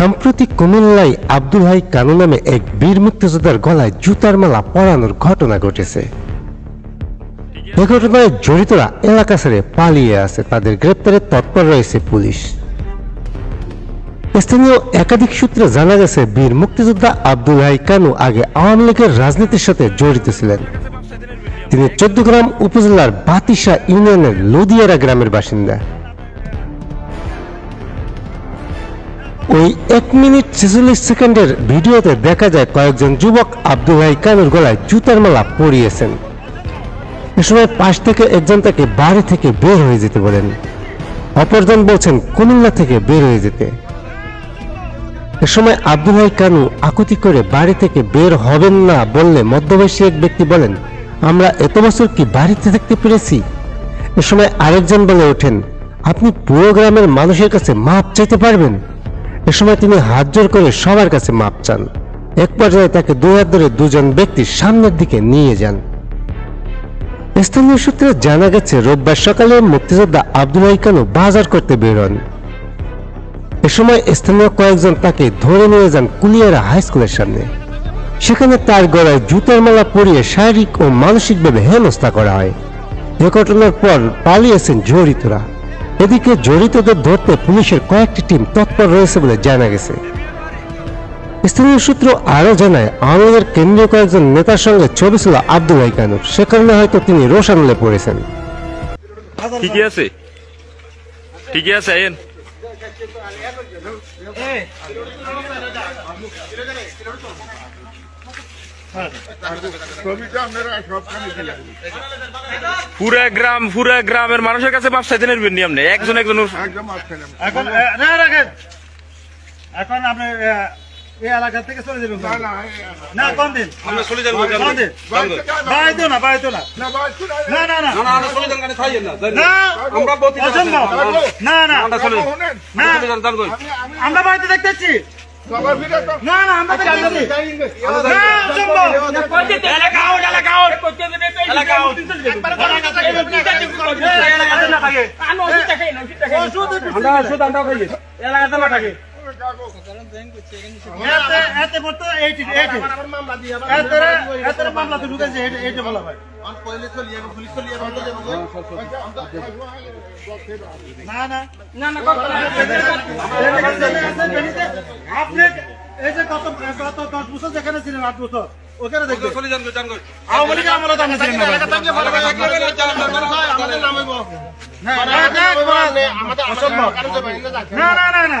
সম্প্রতি কুমিল্লায় আব্দুল হাই কানু নামে এক বীর মুক্তিযোদ্ধার গলায় জুতার মালা পরানোর ঘটনা ঘটেছে। এ ঘটনায় জড়িতরা এলাকা ছেড়ে পালিয়ে আছে তাদের গ্রেপ্তারে তৎপর রয়েছে পুলিশ। স্থানীয় একাধিক সূত্রে জানা গেছে, বীর মুক্তিযোদ্ধা আব্দুল হাই কানু আগে আওয়ামী লীগের রাজনীতির সাথে জড়িত ছিলেন। তিনি চোদ্দগ্রাম উপজেলার বাতিসা ইউনিয়নের লুদিয়ারা গ্রামের বাসিন্দা। ওই এক মিনিট ছেচল্লিশ সেকেন্ডের ভিডিওতে দেখা যায় কয়েকজন যুবক আব্দুল হাই কানুর গলায় জুতার মালা পরিয়েছেন। এ সময় পাশ থেকে একজন তাকে বাড়ি থেকে বের হয়ে যেতে বলেন। অপরজন বলছেন, কুমিল্লা থেকে বের হয়ে যেতে। এ সময় আব্দুল হাই কানু আকুতি করে বাড়ি থেকে বের হবেন না বললে মধ্যবয়সী এক ব্যক্তি বলেন, আমরা এত বছর কি বাড়িতে থাকতে পেরেছি? এ সময় আরেকজন বলে ওঠেন, আপনি পুরো গ্রামের মানুষের কাছে মাপ চাইতে পারবেন? এ সময় তিনি হাত জোর করে সবার কাছে মাপ চান। এক পর্যায়ে তাকে দুই হাত ধরে দুজন ব্যক্তি সামনের দিকে নিয়ে যান। স্থানীয় সূত্রে জানা গেছে, রোববার সকালে মুক্তিযোদ্ধা আব্দুল হাই বাজার করতে বের হন। এ সময় স্থানীয় কয়েকজন তাকে ধরে নিয়ে যান কুলিয়ারা হাই স্কুলের সামনে। সেখানে তার গলায় জুতোর মালা পরিয়ে শারীরিক ও মানসিকভাবে হেনস্থা করা হয়। এ ঘটনার পর পালিয়েছেন জড়িতরা। এদিকে জড়িতদের ধরতে পুলিশের কয়েকটি টিম তৎপর রয়েছে বলে জানা গেছে। স্থানীয় সূত্র আরও জানায় আওয়ামী কেন্দ্রীয় কয়েকজন নেতার সঙ্গে ছবি ছিল আব্দুল হাই কানুর। সে কারণে হয়তো তিনি রোশানলে পড়েছেন। ঠিকই আছে। ঠিকই আছে আইন পুরা গ্রাম পুরা গ্রামের মানুষের কাছে মাপ চাইতে নেবেন নি আপনি একজন একজন এখন রাখেন। এখন আপনি এই এলাকা থেকে চলে যাবেন। না না না কোন দিন? আমরা চলে যাব কোন দিন বাড়িতে যান না। বাইতো না বাইতো না। না, না না। না না। না না আমরা চলে যান গাড়ি খাইয়েন না না। না আমরা প্রতি না না। আমরা চলে যান না চলে যান যান কই আমি- আমি আমরা বাড়িতে দেখতেছি। আমরা শুধু আমরা খাইয়ে এতে এতে পড়তো এইটি এইটি এতে এতে মামলা তো ঢুকেছে এইটি এইটি বলা ভাই না না আপনি এই যে গত গত দশ বছর যেখানে ছিলেন আট বছর ওখানে দেখবেন চলে যান যান কই আওয়ামী লীগের আমলে তো আমরা ছিলাম না ভাই। না, না, না, না,